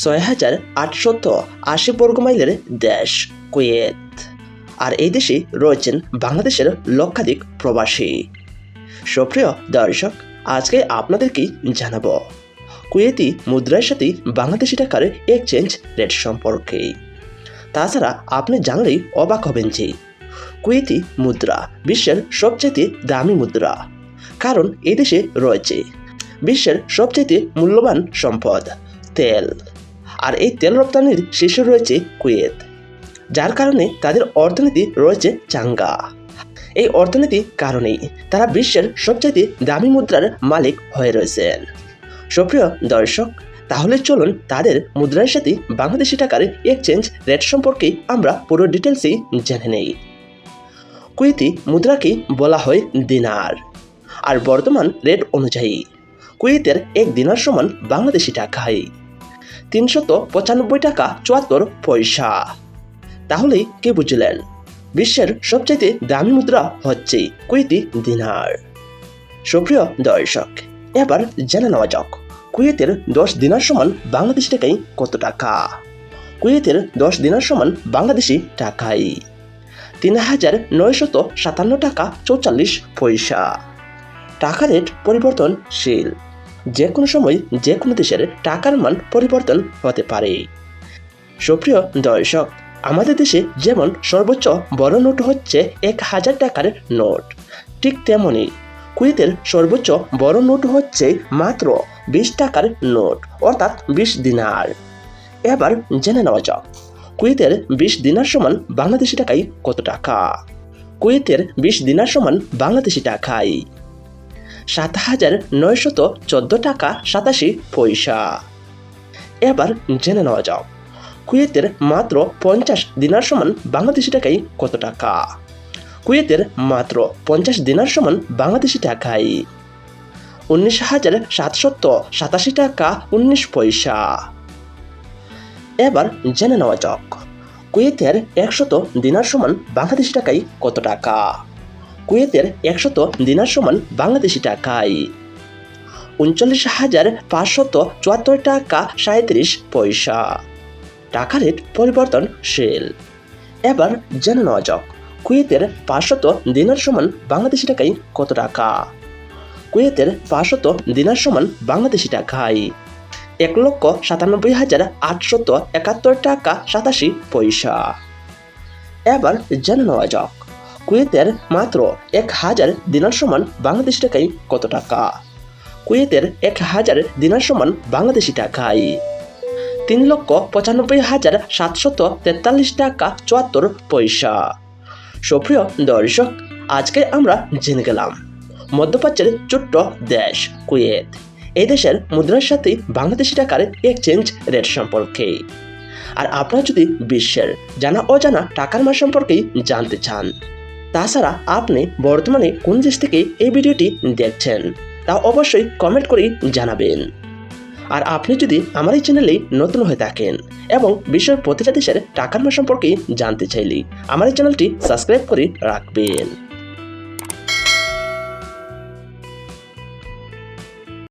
ছয় হাজার আটশত আশি বর্গমাইলের দেশ কুয়েত। আর এই দেশে রয়েছেন বাংলাদেশের লক্ষাধিক প্রবাসী। সুপ্রিয় দর্শক, আজকে আপনাদেরকে জানাব, কুয়েতি মুদ্রার সাথে বাংলাদেশি টাকার এক্সচেঞ্জ রেট সম্পর্কে। তাছাড়া আপনি জানলেই অবাক হবেন যে কুয়েতি মুদ্রা বিশ্বের সবচেয়ে দামি মুদ্রা, কারণ এদেশে রয়েছে বিশ্বের সবচেয়ে মূল্যবান সম্পদ, তেল। আর এই তেল রপ্তানির শীর্ষে রয়েছে কুয়েত, যার কারণে তাদের অর্থনীতি রয়েছে চাঙ্গা। এই অর্থনীতির কারণেই তারা বিশ্বের সবচেয়ে দামি মুদ্রার মালিক হয়ে রয়েছেন। সুপ্রিয় দর্শক, তাহলে চলুন তাদের মুদ্রার সাথে বাংলাদেশি টাকার এক্সচেঞ্জ রেট সম্পর্কে আমরা পুরো ডিটেলসেই জেনে নেই। কুয়েতি মুদ্রাকে বলা হয় দিনার, আর বর্তমান রেট অনুযায়ী কুয়েতের এক দিনার সমান বাংলাদেশি টাকায় তিনশত পঁচানব্বই টাকা চুয়াত্তর পয়সা। তাহলেই কে বুঝলেন? বিশ্বের সবচাইতে দামি মুদ্রা হচ্ছে কুয়েতি দিনার। সুপ্রিয় দর্শক, এবার জেনে নেওয়া যাক, কুয়েতের দশ দিনার সমান বাংলাদেশ টাকায় কত টাকা? কুয়েতের দশ দিনার সমান বাংলাদেশি টাকায় তিন হাজার নয়শত সাতান্ন টাকা চৌচল্লিশ পয়সা। টাকা রেট পরিবর্তনশীল। যে কোনো সময় যে কোনো দেশের টাকার মান পরিবর্তন হতে পারে। সুপ্রিয় দর্শক, আমাদের দেশে যেমন সর্বোচ্চ বড় নোট হচ্ছে এক হাজার টাকার নোট, ঠিক তেমনই কুয়েতের সর্বোচ্চ বড় নোট হচ্ছে মাত্র বিশ টাকার নোট, অর্থাৎ বিশ দিনার। এবার জেনে নেওয়া যাক কুয়েতের বিশ দিনার সমান বাংলাদেশি টাকায় কত টাকা? কুয়েতের বিশ দিনার সমান বাংলাদেশি টাকায় সাত হাজার নয়শত চোদ্দ টাকা সাতাশি পয়সা। এবার জেনে নেওয়া যাক, কুয়েতের মাত্র পঞ্চাশ দিনার সমান বাংলাদেশি টাকায় কত টাকা? কুয়েতের মাত্র পঞ্চাশ দিনার সমান বাংলাদেশি টাকায় উনিশ হাজার সাতশত সাতাশি টাকা উনিশ পয়সা। এবার জেনে নেওয়া যাক, কুয়েতের একশত দিনার সমান বাংলাদেশি টাকায় কত টাকা? কুয়েতের একশত দিনার সমান বাংলাদেশি টাকায় উনচল্লিশ হাজার পাঁচশত চুয়াত্তর টাকা সাঁত্রিশ পয়সা। টাকা রেট পরিবর্তনশীল এবার জেনে নেওয়া যাক, কুয়েতের পাঁচশত দিনার সমান বাংলাদেশি টাকায় কত টাকা? কুয়েতের পাঁচশত দিনার সমান বাংলাদেশি টাকায় এক লক্ষ সাতানব্বই হাজার আটশত একাত্তর টাকা সাতাশি পয়সা। এবার জেনে নেওয়া যাক কুয়েতের মাত্র এক হাজার দিনার সমান বাংলাদেশি টাকায় কত টাকা? কুয়েতের এক হাজার দিনার সমান বাংলাদেশি টাকায় তিন লক্ষ পঁচানব্বই হাজার সাতশত তেতাল্লিশ টাকা চুয়াত্তর পয়সা। সুপ্রিয় দর্শক, আজকে আমরা জেনে গেলাম, মধ্যপ্রাচ্যের ছোট্ট দেশ কুয়েত। এই দেশের মুদ্রার সাথে বাংলাদেশি টাকার এক্সচেঞ্জ রেট সম্পর্কে। আর আপনারা যদি বিশ্বের জানা অজানা টাকার মান সম্পর্কেই জানতে চান তাছাড়া আপনি বর্তমানে কোন দেশ থেকে এই ভিডিওটি দেখছেন তা অবশ্যই কমেন্ট করে জানাবেন। আর আপনি যদি আমার এই চ্যানেলে নতুন হয়ে থাকেন এবং বিশ্বের প্রতিটা দেশের টাকার সম্পর্কে জানতে চাইলে আমার এই চ্যানেলটি সাবস্ক্রাইব করে রাখবেন।